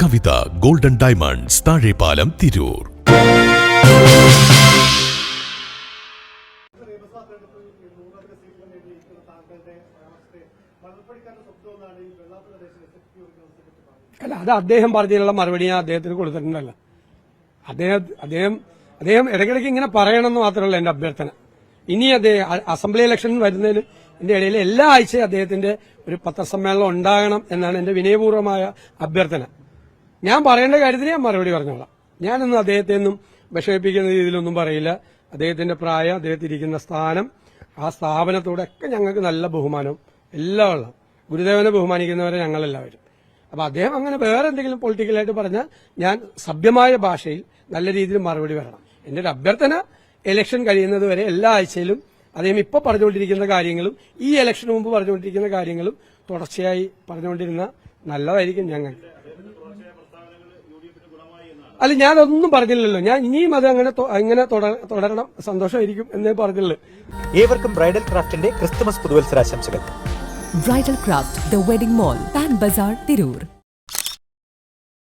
Kavitha golden diamonds Thazhepalam Tirur. അല്ല അത് അദ്ദേഹം പറഞ്ഞതിനുള്ള മറുപടി ഞാൻ അദ്ദേഹത്തിന് കൊടുത്തിട്ടുണ്ടല്ലോ. അദ്ദേഹം അദ്ദേഹം അദ്ദേഹം ഇടയ്ക്കിടയ്ക്ക് ഇങ്ങനെ പറയണമെന്ന് മാത്രമല്ല എന്റെ അഭ്യർത്ഥന. ഇനി അദ്ദേഹം അസംബ്ലി ഇലക്ഷൻ വരുന്നതിന് എന്റെ ഇടയിൽ എല്ലാ ആഴ്ചയും അദ്ദേഹത്തിന്റെ ഒരു പത്രസമ്മേളനം ഉണ്ടാകണം എന്നാണ് എന്റെ വിനയപൂർവമായ അഭ്യർത്ഥന. ഞാൻ പറയേണ്ട കാര്യത്തിന് ഞാൻ മറുപടി പറഞ്ഞോളാം. ഞാനൊന്നും അദ്ദേഹത്തെ ഒന്നും വിഷമിപ്പിക്കുന്ന രീതിയിലൊന്നും പറയില്ല. അദ്ദേഹത്തിന്റെ പ്രായം അദ്ദേഹത്തിരിക്കുന്ന സ്ഥാനം ആ സ്ഥാപനത്തോടൊക്കെ ഞങ്ങൾക്ക് നല്ല ബഹുമാനം എല്ലാം ഉള്ള ഗുരുദേവനെ ബഹുമാനിക്കുന്നവരെ ഞങ്ങളെല്ലാവരും. അപ്പൊ അദ്ദേഹം അങ്ങനെ വേറെ എന്തെങ്കിലും പൊളിറ്റിക്കലായിട്ട് പറഞ്ഞാൽ ഞാൻ സഭ്യമായ ഭാഷയിൽ നല്ല രീതിയിൽ മറുപടി വരണം എന്റെ ഒരു അഭ്യർത്ഥന ഇലക്ഷൻ കഴിയുന്നത് വരെ എല്ലാ ആഴ്ചയിലും അദ്ദേഹം ഇപ്പോൾ പറഞ്ഞുകൊണ്ടിരിക്കുന്ന കാര്യങ്ങളും ഈ ഇലക്ഷന് മുമ്പ് പറഞ്ഞുകൊണ്ടിരിക്കുന്ന കാര്യങ്ങളും തുടർച്ചയായി പറഞ്ഞുകൊണ്ടിരുന്ന നല്ലതായിരിക്കും ഞങ്ങൾ അല്ല ഞാനൊന്നും പറഞ്ഞില്ലല്ലോ. ഞാൻ ഇനിയും അത് അങ്ങനെ അങ്ങനെ തുട- തുടരണം. സന്തോഷമായിരിക്കും എന്നേ പറഞ്ഞുള്ളൂ. ഏവർക്കും ബ്രൈഡൽ ക്രാഫ്റ്റിന്റെ Christmas പുതുവത്സരാശംസകൾ. Bridal craft the wedding mall Pan Bazar Tirur.